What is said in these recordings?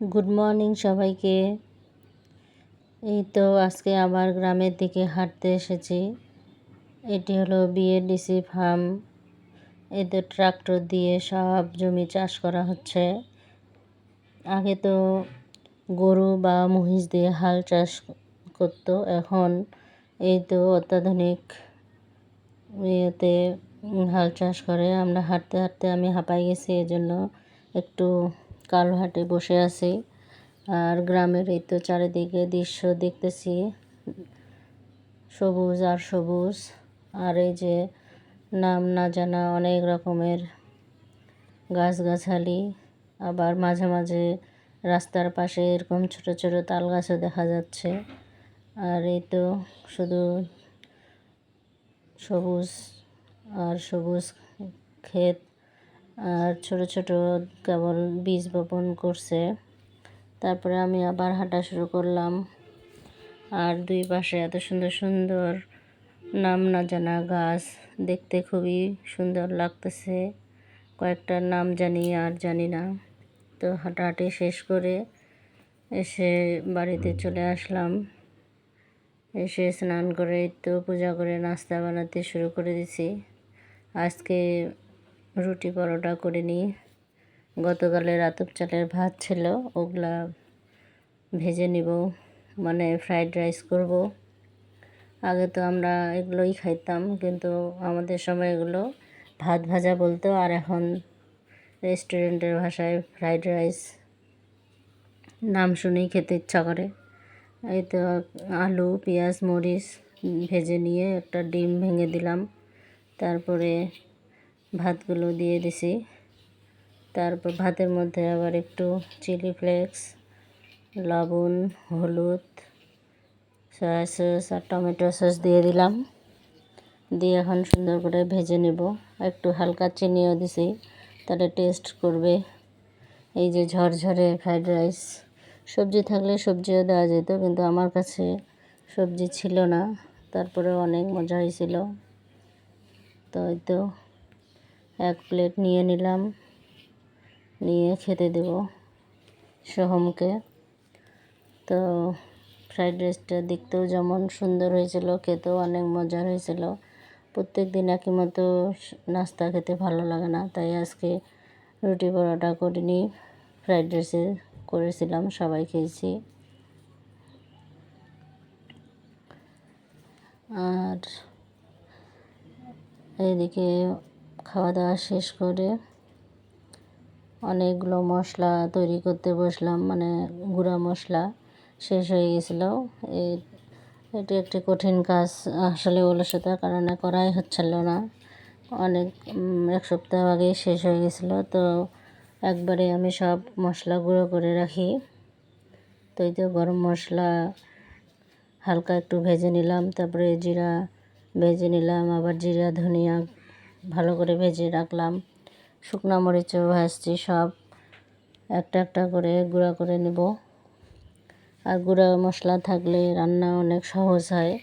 Good morning সবাইকে। এই তো আজকে আবার গ্রামের দিকে হাঁটতে এসেছি। এটি হলো বিএডিসি ফার্ম এতে ট্রাক্টর দিয়ে সব জমি চাষ করা হচ্ছে। আগে তো গরু বা মহিষ দিয়ে হাল চাষ করতো, এখন এই তো অত্যাধুনিক ইয়েতে হাল চাষ করে। আমরা হাঁটতে হাঁটতে আমি হাঁপাই গেছি, এজন্য একটু কালহাটে বসে আছি। আর গ্রামের এই তো চারিদিকে দৃশ্য দেখতেছি। সবুজ আর সবুজ। আর এই যে নাম না জানা অনেক রকমের গাছগাছালি। আবার মাঝে মাঝে রাস্তার পাশে এরকম ছোট ছোট তাল গাছও দেখা যাচ্ছে। আর এই তো শুধু সবুজ আর সবুজ ক্ষেত আর ছোট ছোট কেবল বীজ বপন করছে। তারপরে আমি আবার হাঁটা শুরু করলাম। আর দুই পাশে এত সুন্দর সুন্দর নাম না জানা গাছ দেখতে খুবই সুন্দর লাগতেছে। কয়েকটা নাম জানি আর জানি না। তো হাঁটাহাঁটি শেষ করে এসে বাড়িতে চলে আসলাম। এসে স্নান করে তো পূজা করে নাস্তা বানাতে শুরু করে দিছি। আজকে রুটি পরোটা করে নিই গতকালের রাতব চালের ভাত ছিল, ওগুলা ভেজে নিব মানে ফ্রাইড রাইস করব। আগে তো আমরা এগুলোই খাইতাম, কিন্তু আমাদের সময় এগুলো ভাত ভাজা বলতো, আর এখন রেস্টুরেন্টের ভাষায় ফ্রাইড রাইস নাম শুনেই খেতে ইচ্ছা করে। এই তো আলু, পেঁয়াজ, মরিচ ভেজে নিয়ে একটা ডিম ভেঙে দিলাম, তারপরে ভাতগুলো দিয়ে দিছি। তারপর ভাতের মধ্যে আবার একটু চিলি ফ্লেক্স, লবণ, হলুদ, সয়া সস আর টমেটো সস দিয়ে দিলাম। দিয়ে এখন সুন্দর করে ভেজে নেব। একটু হালকা চিনিও দিছি, তাহলে টেস্ট করবে। এই যে ঝরঝরে ফ্রাইড রাইস সবজি থাকলে সবজিও দেওয়া যেত, কিন্তু আমার কাছে সবজি ছিল না। তারপরে অনেক মজা হয়েছিল। তো এই তো এক প্লেট নিয়ে নিলাম। নিয়ে খেতে দেব সোহমকে। তো ফ্রাইড রাইসটা দেখতেও যেমন সুন্দর হয়েছিল, খেতেও অনেক মজার হয়েছিল। প্রত্যেক দিন একই মতো নাস্তা খেতে ভালো লাগে না, তাই আজকে রুটি পরোটা করিনি। ফ্রাইড রাইসে করেছিলাম, সবাই খেয়েছি। আর এইদিকে খাওয়া দাওয়া শেষ করে অনেকগুলো মশলা তৈরি করতে বসলাম। মানে গুঁড়া মশলা শেষ হয়ে গেছিল। এটি একটি কঠিন কাজ আসলে অলসতার কারণে করাই হচ্ছিল না। অনেক এক সপ্তাহ আগেই শেষ হয়ে গেছিল। তো একবারে আমি সব মশলা গুঁড়ো করে রাখি। তো এই যে গরম মশলা হালকা একটু ভেজে নিলাম। তারপরে জিরা ভেজে নিলাম। আবার জিরা, ধনিয়া ভালো করে ভেজে রাখলাম। শুকনো মরিচও ভাজছি সব একটা একটা করে গুঁড়া করে নেব। আর গুঁড়া মশলা থাকলে রান্না অনেক সহজ হয়।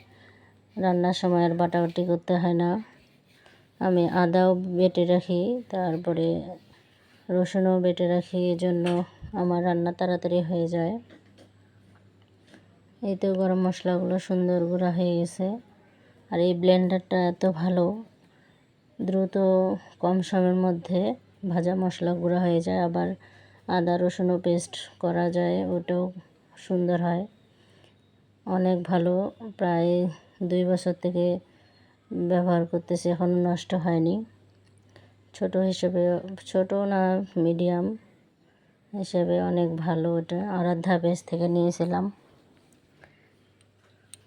রান্নার সময় আর বাটাবাটি করতে হয় না। আমি আদাও বেটে রাখি, তারপরে রসুনও বেটে রাখি, এজন্য আমার রান্না তাড়াতাড়ি হয়ে যায়। এই তো গরম মশলাগুলো সুন্দর গুঁড়া হয়ে গেছে। আর এই ব্লেন্ডারটা এত ভালো দ্রুত কম সময়ের মধ্যে ভাজা মশলা গুঁড়া হয়ে যায়, আবার আদা রসুনও পেস্ট করা যায়, ওটাও সুন্দর হয়। অনেক ভালো, প্রায় দুই বছর থেকে ব্যবহার করতেছি এখনও নষ্ট হয়নি। ছোট হিসেবে, ছোট না মিডিয়াম হিসেবে অনেক ভালো ওটা। আরাধ্যা পেজ থেকে নিয়েছিলাম।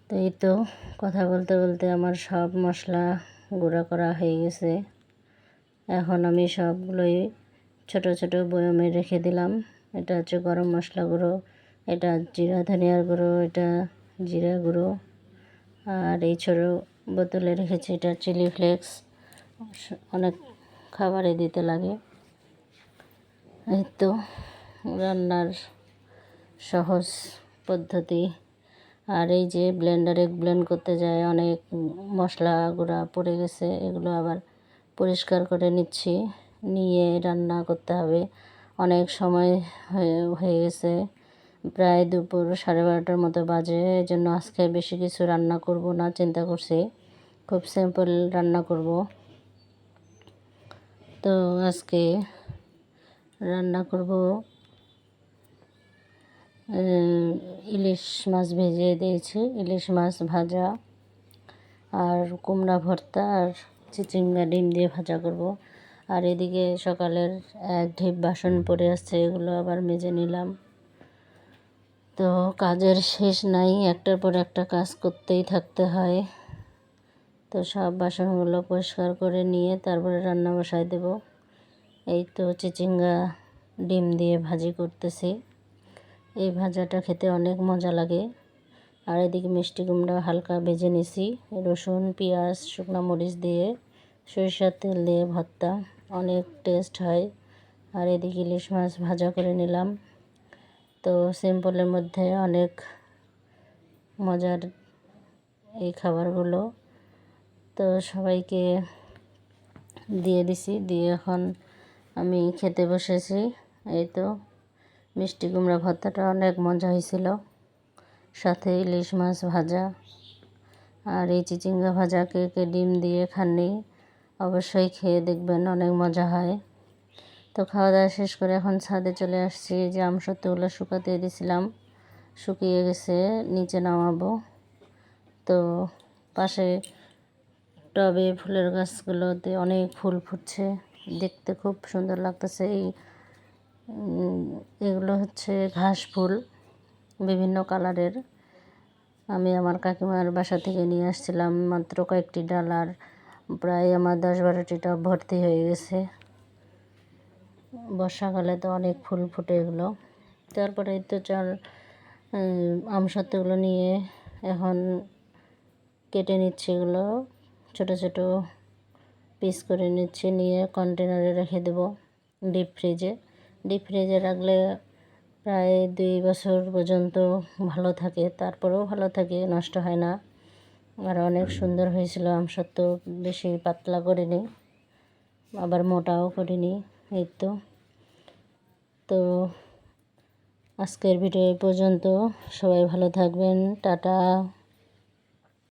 তো এই তো, কথা বলতে বলতে আমার সব মশলা গুঁড়া করা হয়ে গেছে। এখন আমি সবগুলোই ছোট ছোট বয়মে রেখে দিলাম। এটা হচ্ছে গরম মশলা গুঁড়ো, এটা জিরা ধনিয়ার গুঁড়ো, এটা জিরা গুঁড়ো। আর এই ছোটো বোতলে রেখেছি এটা চিলি ফ্লেক্স। অনেক খাবারে দিতে লাগে। এই তো রান্নার সহজ পদ্ধতি। আর এই যে ব্লেন্ডারে ব্লেন্ড করতে যায়, অনেক মশলা গুঁড়া পড়ে গেছে, এগুলো আবার পরিষ্কার করে নিচ্ছি। নিয়ে রান্না করতে হবে। অনেক সময় হয়ে গেছে। প্রায় দুপুর সাড়ে বারোটার মতো বাজে এই জন্য আজকে বেশি কিছু রান্না করব না, চিন্তা করছি। খুব সিম্পল রান্না করব। তো আজকে রান্না করব ইলিশ মাছ ভেজে দিয়েছি। ইলিশ মাছ ভাজা আর কুমড়া ভর্তা আর চিচিঙ্গা ডিম দিয়ে ভাজা করব। আর এদিকে সকালের এক ঢিপ বাসন পড়ে আসছে, এগুলো আবার মেজে নিলাম। তো কাজের শেষ নাই, একটার পর একটা কাজ করতেই থাকতে হয়। তো সব বাসনগুলো পরিষ্কার করে নিয়ে তারপরে রান্না বসায় দেব। এই তো চিচিঙ্গা ডিম দিয়ে ভাজি করতেছি। এই ভাজাটা খেতে অনেক মজা লাগে। আর এদিকে মিষ্টি কুমড়া হালকা ভেজে নিছি। রসুন, পেঁয়াজ, শুকনো মরিচ দিয়ে, সরিষার তেল দিয়ে ভর্তা, অনেক টেস্ট হয়। আর এদিকে ইলিশ মাছ ভাজা করে নিলাম। তো সিম্পলের মধ্যে অনেক মজার এই খাবারগুলো। তো সবাইকে দিয়ে দিছি। দিয়ে এখন আমি খেতে বসেছি। এই তো। মিষ্টি কুমড়া ভর্তাটা অনেক মজা হয়েছিল। সাথে ইলিশ মাছ ভাজা আর এই চিচিঙ্গা ভাজা কে কে ডিম দিয়ে খাননি। অবশ্যই খেয়ে দেখবেন, অনেক মজা হয়। তো খাওয়া দাওয়া শেষ করে এখন ছাদে চলে আসছি। যে আমসত্ত্বগুলো শুকাতে দিয়েছিলাম, শুকিয়ে গেছে, নিচে নামাবো। তো পাশে টবে ফুলের গাছগুলোতে অনেক ফুল ফুটছে, দেখতে খুব সুন্দর লাগতেছে। এই এগুলো হচ্ছে ঘাস ফুল, বিভিন্ন কালারের। আমি আমার কাকিমার বাসা থেকে নিয়ে আসছিলাম মাত্র কয়েকটি ডাল আর প্রায় আমার দশ বারোটি টব ভর্তি হয়ে গেছে। বর্ষাকালে তো অনেক ফুল ফুটে এগুলো। তারপরে তো চাল আম সত্ত্বগুলো নিয়ে এখন কেটে নিচ্ছি এগুলো। ছোটো ছোটো পিস করে নিচ্ছি, নিয়ে কন্টেনারে রেখে দেবো ডিপ ফ্রিজে ডিপ ফ্রিজে রাখলে প্রায় দুই বছর পর্যন্ত ভালো থাকে, তারপরেও ভালো থাকে, নষ্ট হয় না। আর অনেক সুন্দর হয়েছিল আমসত্ত্ব বেশি পাতলা করিনি, আবার মোটাও করিনি, এই তো। তো আজকের ভিডিও পর্যন্ত, সবাই ভালো থাকবেন, টাটা।